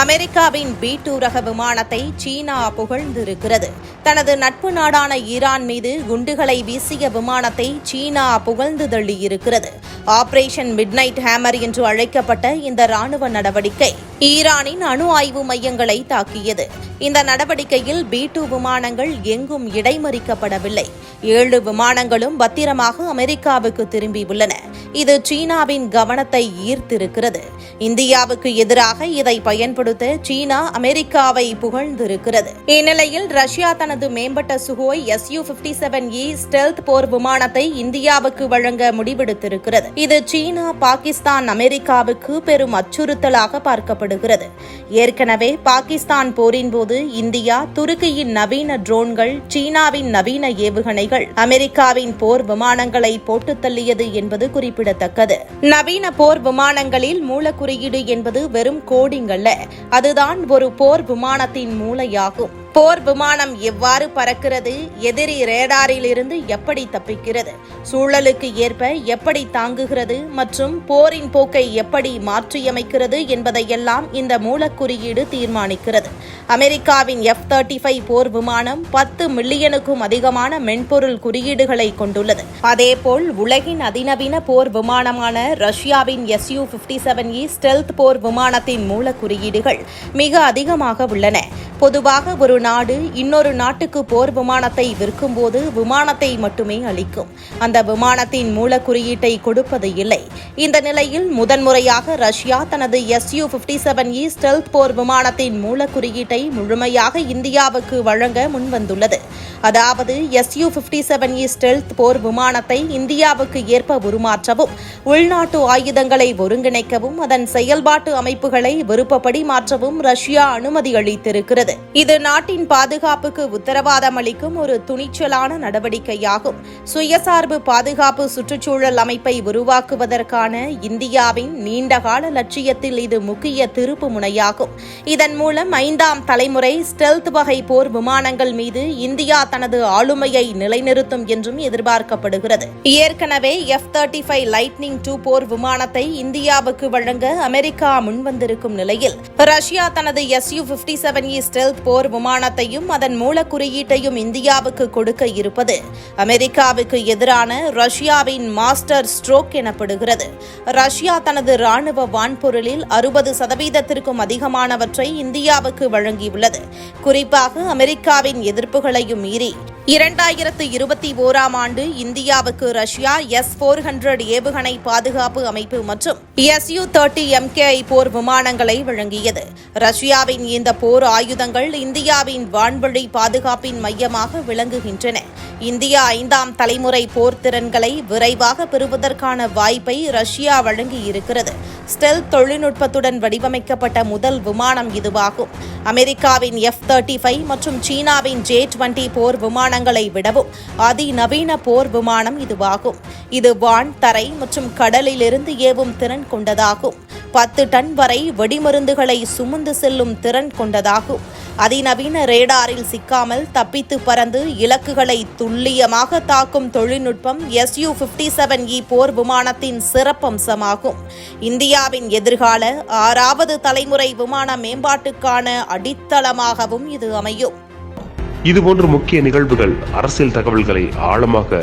அமெரிக்காவின் B two ரக விமானத்தை சீனா புகழ்ந்திருக்கிறது. தனது நட்பு நாடான ஈரான் மீது குண்டுகளை வீசிய விமானத்தை சீனா புகழ்ந்து தள்ளியிருக்கிறது. ஆபரேஷன் மிட்நைட் ஹேமர் என்று அழைக்கப்பட்ட இந்த ராணுவ நடவடிக்கை ஈரானின் அணு ஆய்வு மையங்களை தாக்கியது. இந்த நடவடிக்கையில் பி டூ விமானங்கள் எங்கும் இடைமறிக்கப்படவில்லை. ஏழு விமானங்களும் பத்திரமாக அமெரிக்காவுக்கு திரும்பியுள்ளன. இது சீனாவின் கவனத்தை ஈர்த்திருக்கிறது. இந்தியாவுக்கு எதிராக இதை பயன்படுத்த சீனா அமெரிக்காவை புகழ்ந்திருக்கிறது. இந்நிலையில் ரஷ்யா தனது மேம்பட்ட Sukhoi S U fifty seven E stealth போர் விமானத்தை இந்தியாவுக்கு வழங்க முடிவெடுத்திருக்கிறது. இது சீனா பாகிஸ்தான் அமெரிக்காவுக்கு பெரும் அச்சுறுத்தலாக பார்க்கப்படுகிறது. ஏற்கனவே பாகிஸ்தான் போரின் போது இந்தியா துருக்கியின் நவீன ட்ரோன்கள் சீனாவின் நவீன ஏவுகணைகள் அமெரிக்காவின் போர் விமானங்களை போட்டு தள்ளியது என்பது குறிப்பிடத்தக்கது. நவீன போர் விமானங்களில் மூலக்குறியீடு என்பது வெறும் கோடிங் அல்ல. அதுதான் ஒரு போர் விமானத்தின் மூளையாகும் போர் விமானம் எவ்வாறு பறக்கிறது? எதிரி ரேடாரில் இருந்து எப்படி தப்பிக்கிறது? சூழலுக்கு ஏற்ப எப்படி தாங்குகிறது? மற்றும் போரின் போக்கை எப்படி மாற்றியமைக்கிறது என்பதையெல்லாம் இந்த மூலக்குறியீடு தீர்மானிக்கிறது. அமெரிக்காவின் எஃப் தேர்ட்டி ஃபைவ் போர் விமானம் பத்து மில்லியனுக்கும் அதிகமான மென்பொருள் குறியீடுகளை கொண்டுள்ளது. அதேபோல் உலகின் அதிநவீன போர் விமானமான ரஷ்யாவின் S U fifty seven E stealth போர் விமானத்தின் மூல குறியீடுகள் மிக அதிகமாக உள்ளன. பொதுவாக ஒரு நாடு இன்னொரு நாட்டுக்கு போர் விமானத்தை விற்கும்போது விமானத்தை மட்டுமே அளிக்கும். அந்த விமானத்தின் மூலக்குறியீட்டை கொடுப்பது இல்லை. இந்த நிலையில் முதன்முறையாக ரஷ்யா தனது S U fifty seven E stealth போர் விமானத்தின் மூலக்குறியீட்டை முழுமையாக இந்தியாவுக்கு வழங்க முன்வந்துள்ளது. அதாவது S U fifty seven E stealth போர் விமானத்தை இந்தியாவுக்கு ஏற்ப உருமாற்றவும் உள்நாட்டு ஆயுதங்களை ஒருங்கிணைக்கவும் அதன் செயல்பாட்டு அமைப்புகளை விருப்பப்படி மாற்றவும் ரஷ்யா அனுமதி அளித்திருக்கிறது. இது நாட்டின் பாதுகாப்புக்கு உத்தரவாதம் அளிக்கும் ஒரு துணிச்சலான நடவடிக்கையாகும். சுயசார்பு பாதுகாப்பு சுற்றுச்சூழல் அமைப்பை உருவாக்குவதற்கான இந்தியாவின் நீண்டகால லட்சியத்தில் இது முக்கிய திருப்பு முனையாகும். இதன் மூலம் ஐந்தாம் தலைமுறை ஸ்டெல்த் வகை போர் விமானங்கள் மீது இந்தியா தனது ஆளுமையை நிலைநிறுத்தும் என்றும் எதிர்பார்க்கப்படுகிறது. ஏற்கனவே F thirty five Lightning two போர் விமானத்தை இந்தியாவுக்கு வழங்க அமெரிக்கா முன்வந்திருக்கும் நிலையில் ரஷ்யா தனது S U fifty seven E stealth போர் விமானத்தையும் அதன் மூலக்குறியீட்டையும் இந்தியாவுக்கு கொடுக்க இருப்பது அமெரிக்காவுக்கு எதிரான ரஷ்யாவின் மாஸ்டர் ஸ்ட்ரோக் எனப்படுகிறது. ரஷ்யா தனது ராணுவ வான்பொருளில் அறுபது சதவீதத்திற்கும் அதிகமானவற்றை இந்தியாவுக்கு வழங்க தொடங்கியுள்ளது குறிப்பாக அமெரிக்காவின் எதிர்ப்புகளையும் மீறி இரண்டாயிரத்து இருபத்தி ஓராம் ஆண்டு இந்தியாவுக்கு ரஷ்யா எஸ் போர் ஹண்ட்ரட் ஏவுகணை பாதுகாப்பு அமைப்பு மற்றும் S S U thirty M K I போர் விமானங்களை வழங்கியது. ரஷ்யாவின் இந்த போர் ஆயுதங்கள் இந்தியாவின் வான்வழி பாதுகாப்பின் மையமாக விளங்குகின்றன. இந்தியா ஐந்தாம் தலைமுறை போர் திறன்களை விரைவாக பெறுவதற்கான வாய்ப்பை ரஷ்யா வழங்கியிருக்கிறது. ஸ்டெல் தொழில்நுட்பத்துடன் வடிவமைக்கப்பட்ட முதல் விமானம் இதுவாகும். அமெரிக்காவின் எஃப் தேர்ட்டி ஃபைவ் மற்றும் சீனாவின் ஜே டுவெண்டி போர் விமானங்களை விடவும் அதிநவீன போர் விமானம் இதுவாகும். இது வான் தரை மற்றும் கடலிலிருந்து ஏவும் திறன் கொண்டதாகும். பத்து டன் வரை வெடிமருந்துகளை சுமந்து செல்லும் திறன் கொண்டதாகும். அதிநவீன ரேடாரில் சிக்காமல் தப்பித்து பறந்து இலக்குகளை துல்லியமாக தாக்கும் தொழில்நுட்பம் S U fifty seven E போர் விமானத்தின் சிறப்பம்சமாகும். இந்தியாவின் எதிர்கால ஆறாவது தலைமுறை விமான மேம்பாட்டுக்கான அடித்தளமாகவும் இது அமையும். இதுபோன்ற முக்கிய நிகழ்வுகள் அரசியல் தகவல்களை ஆழமாக